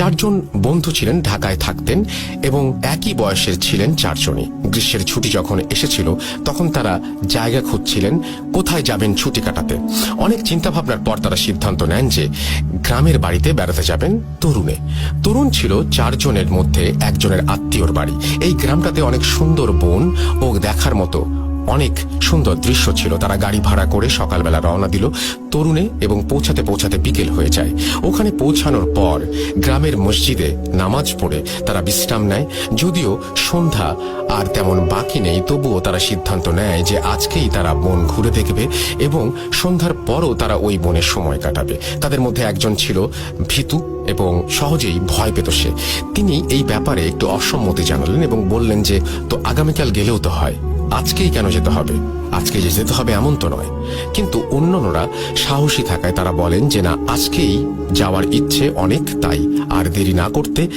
চারজন বন্ধু ছিলেন, ঢাকায় থাকতেন এবং একই বয়সের ছিলেন চারজনই। গ্রীষ্মের ছুটি যখন এসেছিল, তখন তারা জায়গা খুঁজছিলেন, কোথায় যাবেন ছুটি কাটাতে। অনেক চিন্তা ভাবনার পর তারা সিদ্ধান্ত নেন যে, গ্রামের বাড়িতে বেড়াতে যাবেন তরুণে। তরুণ ছিল চারজনের মধ্যে একজনের আত্মীয়র বাড়ি। এই গ্রামটাতে অনেক সুন্দর বন ও দেখার মতো অনেক সুন্দর দৃশ্য ছিল। তারা গাড়ি ভাড়া করে সকালবেলা রওনা দিল। তরুণে এবং পৌঁছাতে পৌঁছাতে বিকেল হয়ে যায়। ওখানে পৌঁছানোর পর গ্রামের মসজিদে নামাজ পড়ে তারা বিশ্রাম নেয়। যদিও সন্ধ্যা আর তেমন বাকি নেই, তবুও তারা সিদ্ধান্ত নেয় যে আজকেই তারা বন ঘুরে দেখবে এবং সন্ধ্যার পরও তারা ওই বনে সময় কাটাবে। তাদের মধ্যে একজন ছিল ভীতু এবং সহজেই ভয় পেত সে। তিনি এই ব্যাপারে একটু অসম্মতি জানালেন এবং বললেন যে, তো আগামীকাল গেলেও তো হয়। আজকেই কেন যেতে হবে? আজকে যে যেতে হবে এমন তো নয়। কিন্তু অন্যান্যরা সাহসী থাকায় তারা বলেন যে না, আজকেই যাওয়ার ইচ্ছে অনেক তাই। আর দেরি না করতে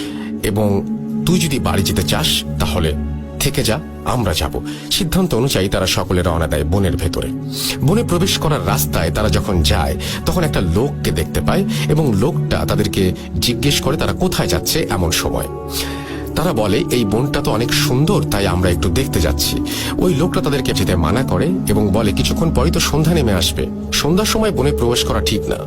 এবং তুই যদি বাড়ি যেতে চাস, তাহলে থেকে যা, আমরা যাব। সিদ্ধান্ত অনুযায়ী তারা সকলে রওনা দেয় বনের ভেতরে। বনে প্রবেশ করার রাস্তায় তারা যখন যায়, তখন একটা লোককে দেখতে পায় এবং লোকটা তাদেরকে জিজ্ঞেস করে তারা কোথায় যাচ্ছে এমন সময়। তারা বলে, এই বনটা তো অনেক সুন্দর, তাই আমরা একটু দেখতে যাচ্ছি। ওই লোকটা তাদেরকে যেতে মানা করে এবং বলে, কিছুক্ষণ পরই তো সন্ধ্যা নেমে আসবে। সন্ধ্যার সময় বনে প্রবেশ করা ঠিক না।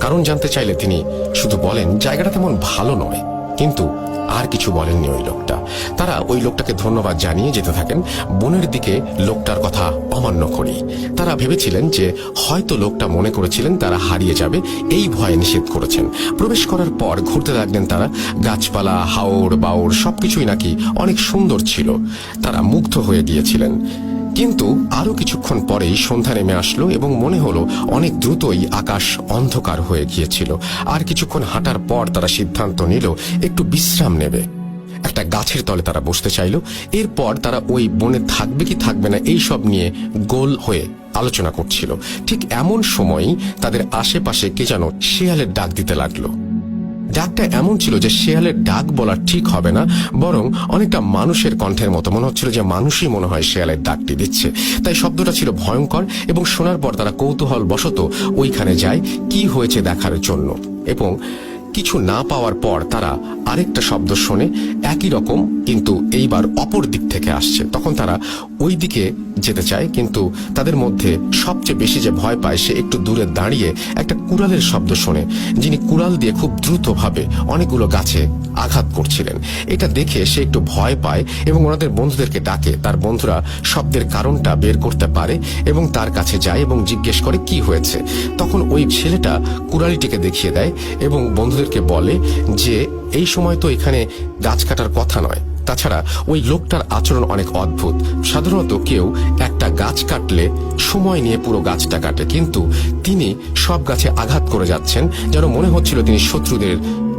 কারণ জানতে চাইলে তিনি শুধু বলেন, জায়গাটা তেমন ভালো নয়। কিন্তু আর কিছু বলেননি ওই লোকটা। তারা ওই লোকটাকে ধন্যবাদ জানিয়ে যেতে থাকেন। বনের দিকে লোকটার কথা অমান্য করি। তারা ভেবেছিলেন যে হয়তো লোকটা মনে করেছিলেন তারা হারিয়ে যাবে, এই ভয়ে নিষেধ করেছেন। প্রবেশ করার পর ঘুরতে লাগলেন তারা। গাছপালা হাওড় বাওড় সবকিছুই নাকি অনেক সুন্দর ছিল। তারা মুগ্ধ হয়ে গিয়েছিলেন। কিন্তু আরও কিছুক্ষণ পরেই সন্ধ্যা নেমে আসলো এবং মনে হলো অনেক দ্রুতই আকাশ অন্ধকার হয়ে গিয়েছিল। আর কিছুক্ষণ হাঁটার পর তারা সিদ্ধান্ত নিল, একটু বিশ্রাম নেবে। একটা গাছের তলে তারা বসতে চাইল। এরপর তারা ওই বনে থাকবে কি থাকবে না এই সব নিয়ে গোল হয়ে আলোচনা করছিল। ঠিক এমন সময়ই তাদের আশেপাশে কে যেন শেয়ালের ডাক দিতে লাগল। ডাকটা এমন ছিল যে শেয়ালের ডাক বলা ঠিক হবে না, বরং অনেকটা মানুষের কণ্ঠের মতো। মনে হচ্ছিল যে মানুষই মনে হয় শেয়ালের ডাকটি দিচ্ছে। তাই শব্দটা ছিল ভয়ঙ্কর এবং শোনার পর তারা কৌতূহল বশত ওইখানে যায়, কি হয়েছে দেখার জন্য। এবং কিছু না পাওয়ার পর তারা আরেকটা শব্দ শোনে, একই রকম, কিন্তু এইবার অপর দিক থেকে আসছে। তখন তারা ওই দিকে যেতে চায়, কিন্তু তাদের মধ্যে সবচেয়ে বেশি যে ভয় পায়, সে একটু দূরে দাঁড়িয়ে একটা কুড়ালের শব্দ শোনে, যিনি কুড়াল দিয়ে খুব দ্রুতভাবে অনেকগুলো গাছে আঘাত করছিলেন। এটা দেখে সে একটু ভয় পায় এবং ওনাদের বন্ধুদেরকে ডাকে। তার বন্ধুরা শব্দের কারণটা বের করতে পারে এবং তার কাছে যায় এবং জিজ্ঞেস করে, কি হয়েছে? তখন ওই ছেলেটা কুড়ালিটিকে দেখিয়ে দেয় এবং বন্ধুদেরকে বলে যে এই সময় তো এখানে গাছ কাটার কথা নয়। তাছাড়া ওই লোকটার আচরণ অনেক অদ্ভুত। সাধারণত কেউ একটা গাছ কাটলে সময় নিয়ে পুরো গাছটা কাটে, কিন্তু তিনি সব গাছে আঘাত করে যাচ্ছেন, যেন মনে হচ্ছিল তিনি শত্রুদের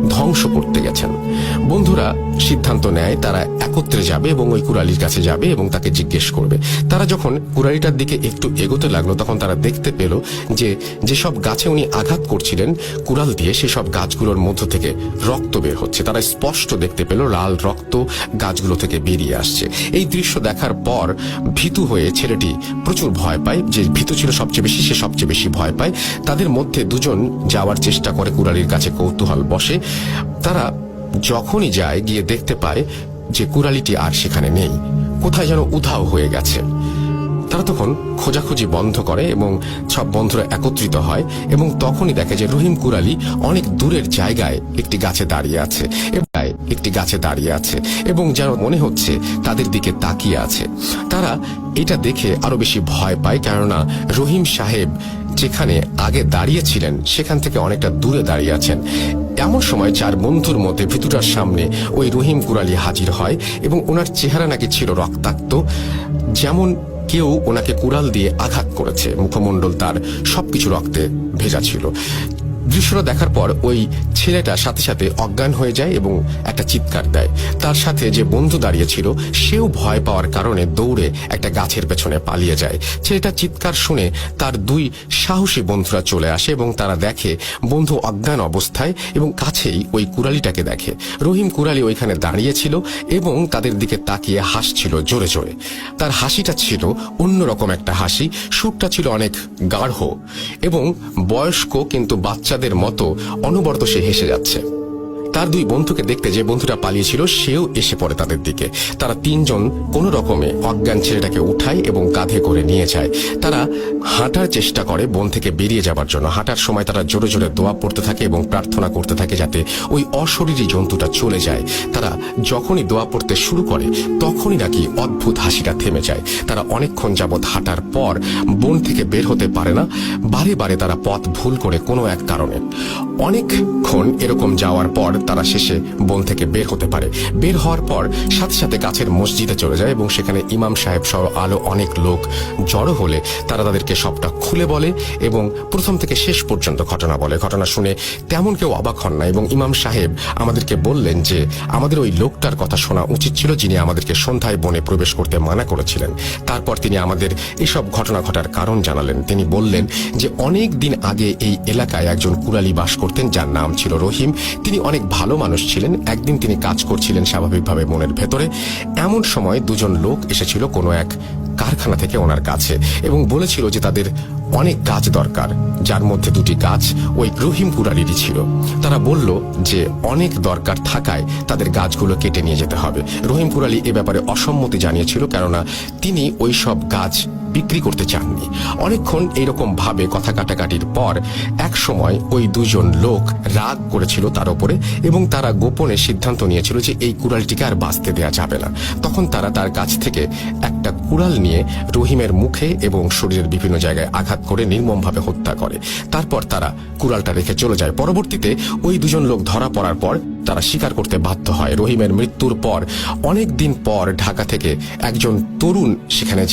ধ্বংস করতে গেছেন। বন্ধুরা, সিদ্ধান্ত নেয় তারা একত্রে যাবে এবং ওই কুড়ালির কাছে যাবে এবং তাকে জিজ্ঞেস করবে। তারা যখন কুড়ালিটার দিকে একটু এগোতে লাগল, তখন তারা দেখতে পেল যে যেসব গাছে উনি আঘাত করছিলেন, কুড়াল দিয়ে সেসব গাছগুলোর মধ্য থেকে রক্ত বের হচ্ছে। তারা স্পষ্ট দেখতে পেল, লাল রক্ত গাছগুলো থেকে বেরিয়ে আসছে। এই দৃশ্য দেখার পর ভীতু হয়ে ছেলেটি প্রচুর ভয় পায়। যে ভীতু ছিল সবচেয়ে বেশি, সে সবচেয়ে বেশি ভয় পায়। তাদের মধ্যে দুজন যাওয়ার চেষ্টা করে, কুড়ালির কাছে কৌতূহল বসে। তারা যখনই যায়, গিয়ে দেখতে পায় যে কুড়ালিটি আর সেখানে নেই। কোথায় যেন উধাও হয়ে গেছে। তারা তখন খোঁজাখুঁজি বন্ধ করে এবং সব বন্ধুরা একত্রিত হয় এবং তখনই দেখে যে রহিম কুরালি অনেক দূরের জায়গায় একটি গাছে দাঁড়িয়ে আছে। একটি গাছে দাঁড়িয়ে আছে এবং যেন মনে হচ্ছে তাদের দিকে তাকিয়ে আছে। তারা এটা দেখে আরও বেশি ভয় পায় কেননা রহিম সাহেব যেখানে আগে দাঁড়িয়েছিলেন সেখান থেকে অনেকটা দূরে দাঁড়িয়ে আছেন। এমন সময় চার বন্ধুর মধ্যে ভিতুটার সামনে ওই রহিম কুরালি হাজির হয় এবং ওনার চেহারা নাকি ছিল রক্তাক্ত, যেমন কেউ ওনাকে কুড়াল দিয়ে আঘাত করেছে। মুখমণ্ডল তার সবকিছু রক্তে ভেজা ছিল। দৃশ্যটা দেখার পর ওই ছেলেটা সাথে সাথে অজ্ঞান হয়ে যায় এবং একটা চিৎকার দেয়। তার সাথে যে বন্ধু দাঁড়িয়ে ছিল, সেও ভয় পাওয়ার কারণে দৌড়ে একটা গাছের পেছনে পালিয়ে যায়। ছেলেটা চিৎকার শুনে তার দুই সাহসী বন্ধুরা চলে আসে এবং তারা দেখে বন্ধু অজ্ঞান অবস্থায় এবং কাছেই ওই কুড়ালিটাকে দেখে। রহিম কুড়ালি ওইখানে দাঁড়িয়েছিল এবং তাদের দিকে তাকিয়ে হাসছিল জোরে জোরে। তার হাসিটা ছিল অন্যরকম একটা হাসি। সুরটা ছিল অনেক গাঢ় এবং বয়স্ক কিন্তু বাচ্চাদের মতো অনবরত সে হেসে যাচ্ছে। তার দুই বন্ধুকে দেখতে যে বন্ধুটা পালিয়েছিল, সেও এসে পড়ে তাদের দিকে। তারা তিনজন কোনো রকমে অজ্ঞান ছেলেটাকে উঠায় এবং কাঁধে করে নিয়ে যায়। তারা হাঁটার চেষ্টা করে বন থেকে বেরিয়ে যাবার জন্য। হাঁটার সময় তারা জোরে জোরে দোয়া পড়তে থাকে এবং প্রার্থনা করতে থাকে যাতে ওই অশরীরী জন্তুটা চলে যায়। তারা যখনই দোয়া পড়তে শুরু করে, তখনই নাকি অদ্ভুত হাসিটা থেমে যায়। তারা অনেকক্ষণ যাবৎ হাঁটার পর বন থেকে বের হতে পারে না। বারে বারে তারা পথ ভুল করে কোনো এক কারণে। অনেকক্ষণ এরকম যাওয়ার পর তারা শেষে বন থেকে বের হতে পারে। বের হওয়ার পর সাথে সাথে কাছের মসজিদে চলে যায় এবং সেখানে ইমাম সাহেব সহ আলো অনেক লোক জড়ো হলে তারা তাদেরকে সবটা খুলে বলে এবং প্রথম থেকে শেষ পর্যন্ত ঘটনা বলে। ঘটনা শুনে তেমন কেউ অবাক হন না এবং ইমাম সাহেব আমাদেরকে বললেন যে, আমাদের ওই লোকটার কথা শোনা উচিত ছিল যিনি আমাদেরকে সন্ধ্যায় বনে প্রবেশ করতে মানা করেছিলেন। তারপর তিনি আমাদের এসব ঘটনা ঘটার কারণ জানালেন। তিনি বললেন যে, অনেক দিন আগে এই এলাকায় একজন কুরালি বাস করতেন যার নাম ছিল রহিম। তিনি অনেক ভালো মানুষ ছিলেন, একদিন তিনি কাজ করছিলেন স্বাভাবিকভাবে মনের ভেতরে। এমন সময় দুজন লোক এসেছিল কোনো এক কারখানা থেকে ওনার কাছে এবং বলেছিল যে তাদের অনেক গাছ দরকার, যার মধ্যে দুটি গাছ ওই রহিম কুরালিরই ছিল। তারা বলল যে অনেক দরকার থাকায় তাদের গাছগুলো কেটে নিয়ে যেতে হবে। রহিম কুরালি এ ব্যাপারে অসম্মতি জানিয়েছিল কেননা তিনি ওই সব গাছ বিক্রি করতে চাননি। অনেকক্ষণ এইরকম ভাবে কথা কাটাকাটির পর এক সময় ওই দুজন লোক রাগ করেছিল তার উপরে এবং তারা গোপনে সিদ্ধান্ত নিয়েছিল যে এই কুড়ালটিকে আর বাঁচতে দেয়া যাবে না। তখন তারা তার কাছ থেকে একটা কুড়াল নিয়ে রহিমের মুখে এবং শরীরের বিভিন্ন জায়গায় আঘাত করে নির্মমভাবে হত্যা করে। তারপর তারা কুড়ালটা রেখে চলে যায়। পরবর্তীতে ওই দুজন লোক ধরা পড়ার পর তারা স্বীকার করতে বাধ্য হয়। রহিমের মৃত্যুর পর অনেক দিন পর ঢাকা থেকে একজন তরুণ সেখানে